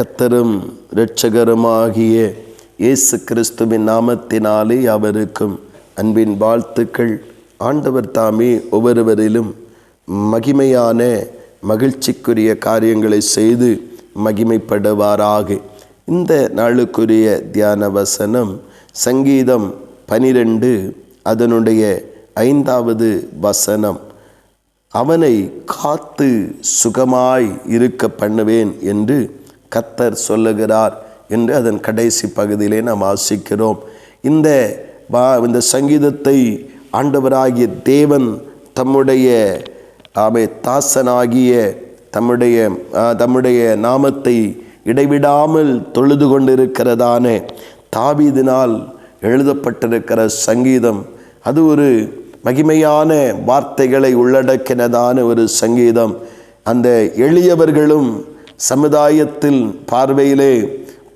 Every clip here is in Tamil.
கத்தரும் இரட்சகருமாகிய இயேசு கிறிஸ்துவின் நாமத்தினாலே அவருக்கும் அன்பின் வாழ்த்துக்கள். ஆண்டவர் தாமே ஒவ்வொருவரிலும் மகிமையான மகிழ்ச்சிக்குரிய காரியங்களை செய்து மகிமைப்படுவாராக. இந்த நாளுக்குரிய தியான வசனம் சங்கீதம் பனிரெண்டு அதனுடைய ஐந்தாவது வசனம். அவனை காத்து சுகமாய் இருக்க பண்ணுவேன் என்று கத்தர் சொல்லுகிறார் என்று அதன் கடைசி பகுதியிலே நாம் ஆசிக்கிறோம் இந்த வா இந்த சங்கீதத்தை ஆண்டவராகிய தேவன் தம்முடைய ஆமை தாசனாகிய தம்முடைய தம்முடைய நாமத்தை இடைவிடாமல் தொழுது கொண்டிருக்கிறதான தாவீதினால் எழுதப்பட்டிருக்கிற சங்கீதம். அது ஒரு மகிமையான வார்த்தைகளை உள்ளடக்கினதான ஒரு சங்கீதம். அந்த எளியவர்களும் சமுதாயத்தில் பார்வையிலே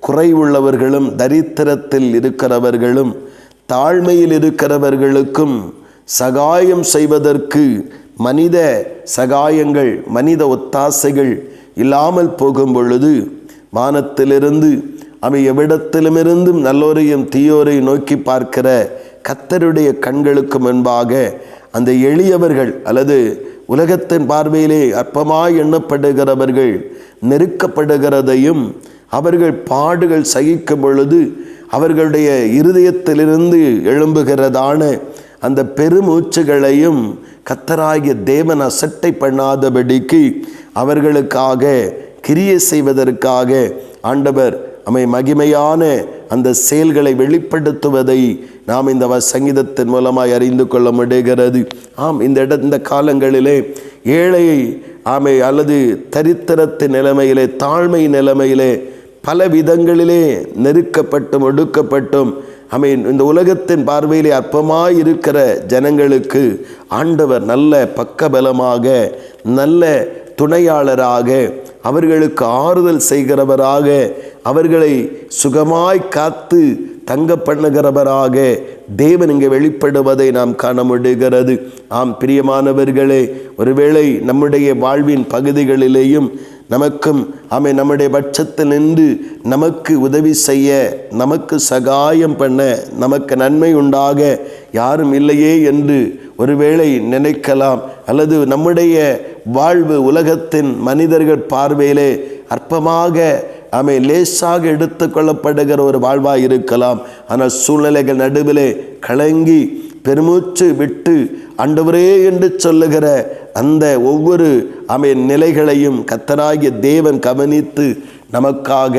குறைவுள்ளவர்களும் தரித்திரத்தில் இருக்கிறவர்களும் தாழ்மையில் இருக்கிறவர்களுக்கும் சகாயம் செய்வதற்கு மனித சகாயங்கள் மனித ஒத்தாசைகள் இல்லாமல் போகும் பொழுது வானத்திலிருந்து அவை எவ்விடத்திலுமிருந்தும் நல்லோரையும் தீயோரையும் நோக்கி பார்க்கிற கத்தருடைய கண்களுக்கு முன்பாக அந்த எளியவர்கள் அல்லது உலகத்தின் பார்வையிலே அற்பமாய் எண்ணப்படுகிறவர்கள் நெருக்கப்படுகிறதையும் அவர்கள் பாடுகள் சகிக்கும் பொழுது அவர்களுடைய இருதயத்திலிருந்து எழும்புகிறதான அந்த பெருமூச்சுகளையும் கத்தராகிய தேவன் அசட்டை பண்ணாதபடிக்கு அவர்களுக்காக கிரியை செய்வதற்காக ஆண்டவர் அமை மகிமையான அந்த செயல்களை வெளிப்படுத்துவதை நாம் இந்த சங்கீதத்தின் மூலமாய் அறிந்து கொள்ள முடிகிறது. ஆம் இந்த இட இந்த காலங்களிலே ஏழையை ஆமை அல்லது தரித்திரத்தின் நிலைமையிலே தாழ்மை நிலைமையிலே பல விதங்களிலே நெருக்கப்பட்டும் ஒடுக்கப்பட்டும் அமீன் இந்த உலகத்தின் பார்வையிலே அற்பமாய் இருக்கிற ஜனங்களுக்கு ஆண்டவர் நல்ல பக்கபலமாக நல்ல துணையாளராக அவர்களுக்கு ஆறுதல் செய்கிறவராக அவர்களை சுகமாய் காத்து தங்க பண்ணுகிறவராக தேவன் இங்கே வெளிப்படுவதை நாம் காண முடிகிறது ஆம் பிரியமானவர்களே ஒருவேளை நம்முடைய வாழ்வின் பகுதிகளிலேயும் நமக்கும் ஆமை நம்முடைய பட்சத்தில் நின்று நமக்கு உதவி செய்ய நமக்கு சகாயம் பண்ண நமக்கு நன்மை உண்டாக யாரும் இல்லையே என்று ஒருவேளை நினைக்கலாம். அல்லது நம்முடைய வாழ்வு உலகத்தின் மனிதர்கள் பார்வையிலே அற்பமாக அவை லேசாக எடுத்துக்கொள்ளப்படுகிற ஒரு வாழ்வாக இருக்கலாம். ஆனால் சூழ்நிலைகள் நடுவிலே கலங்கி பெருமூச்சு விட்டு அண்டவரே என்று சொல்லுகிற அந்த ஒவ்வொரு அமை நிலைகளையும் கத்தராகிய தேவன் கவனித்து நமக்காக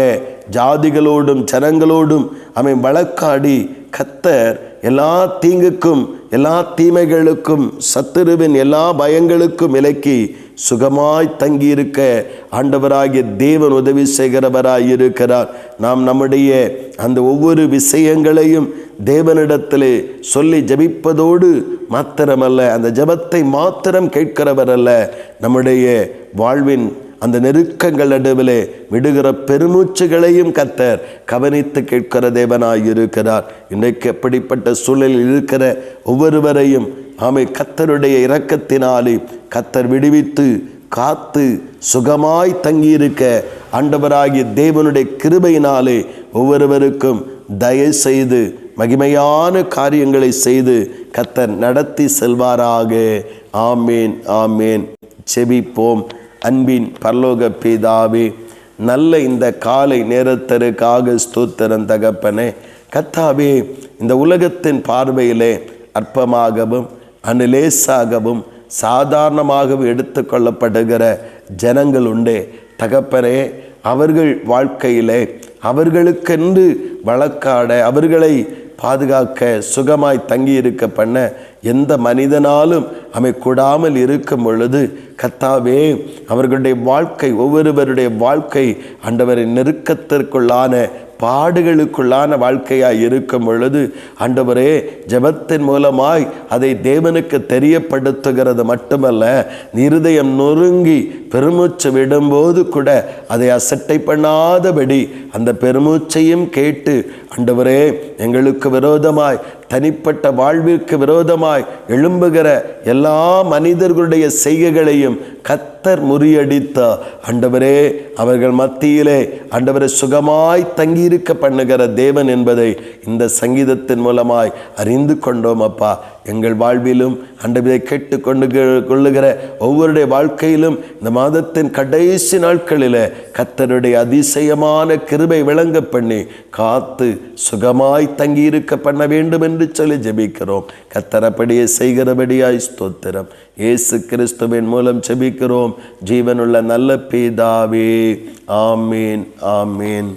ஜாதிகளோடும் ஜனங்களோடும் அமை வழக்காடி கத்தர் எல்லா தீங்குக்கும் எல்லா தீமைகளுக்கும் சத்துருவின் எல்லா பயங்களுக்கும் விலக்கி சுகமாய் தங்கியிருக்க ஆண்டவராகிய தேவன் உதவி செய்கிறவராய் இருக்கிறார் நாம் நம்முடைய அந்த ஒவ்வொரு விஷயங்களையும் தேவனிடத்திலே சொல்லி ஜெபிப்பதோடு மாத்திரமல்ல அந்த ஜெபத்தை மாத்திரம் கேட்கிறவர் அல்ல. நம்முடைய வாழ்வின் அந்த நெருக்கங்கள் நடுவிலே விடுகிற பெருமூச்சுகளையும் கத்தர் கவனித்து கேட்கிற தேவனாய் இருக்கிறார் இன்றைக்கு எப்படிப்பட்ட சூழலில் இருக்கிற ஒவ்வொருவரையும் ஆமை கத்தருடைய இரக்கத்தினாலே கத்தர் விடுவித்து காத்து சுகமாய் தங்கியிருக்க ஆண்டவராகிய தேவனுடைய கிருபையினாலே ஒவ்வொருவருக்கும் தயவு செய்து மகிமையான காரியங்களை செய்து கத்தர் நடத்தி செல்வாராக. ஆமேன் ஆமேன். செபிப்போம் அன்பின் பரலோக பிதாவே நல்ல இந்த காலை நேரத்தருக்காக ஸ்தோத்திரம் தகப்பனே. கத்தாவே இந்த உலகத்தின் பார்வையிலே அற்பமாகவும் அனுலேசாகவும் சாதாரணமாகவும் எடுத்துக்கொள்ளப்படுகிற ஜனங்கள் உண்டே. தகப்பனே அவர்கள் வாழ்க்கையிலே அவர்களுக்கென்று வழக்காட அவர்களை பாதுகாக்க சுகமாய் தங்கியிருக்க பண்ண எந்த மனிதனாலும் அமை கூடாமல் இருக்கும் பொழுது கத்தாவே அவர்களுடைய வாழ்க்கை ஒவ்வொருவருடைய வாழ்க்கை அண்டவரின் நெருக்கத்திற்குள்ளான பாடுகளுக்குள்ளான வாழ்க்கையாக இருக்கும் பொழுது ஆண்டவரே ஜெபத்தின் மூலமாய் அதை தேவனுக்கு தெரியப்படுத்துகிறது மட்டுமல்ல இருதயம் நொறுங்கி பெருமூச்சு விடும்போது கூட அதை அசட்டை பண்ணாதபடி அந்த பெருமூச்சையும் கேட்டு அண்டவரே எங்களுக்கு விரோதமாய் தனிப்பட்ட வாழ்விற்கு விரோதமாய் எழும்புகிற எல்லா மனிதர்களுடைய செய்கைகளையும் கத்தர் முறியடித்த அண்டவரே அவர்கள் மத்தியிலே அண்டவரை சுகமாய் தங்கியிருக்க பண்ணுகிற தேவன் என்பதை இந்த சங்கீதத்தின் மூலமாய் அறிந்து கொண்டோம் அப்பா. எங்கள் வாழ்விலும் அண்டபிதை கேட்டு கொண்டு கொள்ளுகிற ஒவ்வொருடைய வாழ்க்கையிலும் இந்த மாதத்தின் கடைசி நாட்களில் கத்தருடைய அதிசயமான கிருபை விளங்க பண்ணி காத்து சுகமாய் தங்கியிருக்க பண்ண வேண்டும் என்று சொல்லி ஜெபிக்கிறோம். கத்தரப்படியே செய்கிறபடியாய் ஸ்தோத்திரம். இயேசு கிறிஸ்துவின் மூலம் ஜெபிக்கிறோம். ஜீவனுள்ள நல்ல பீதாவே ஆமீன் ஆமீன்.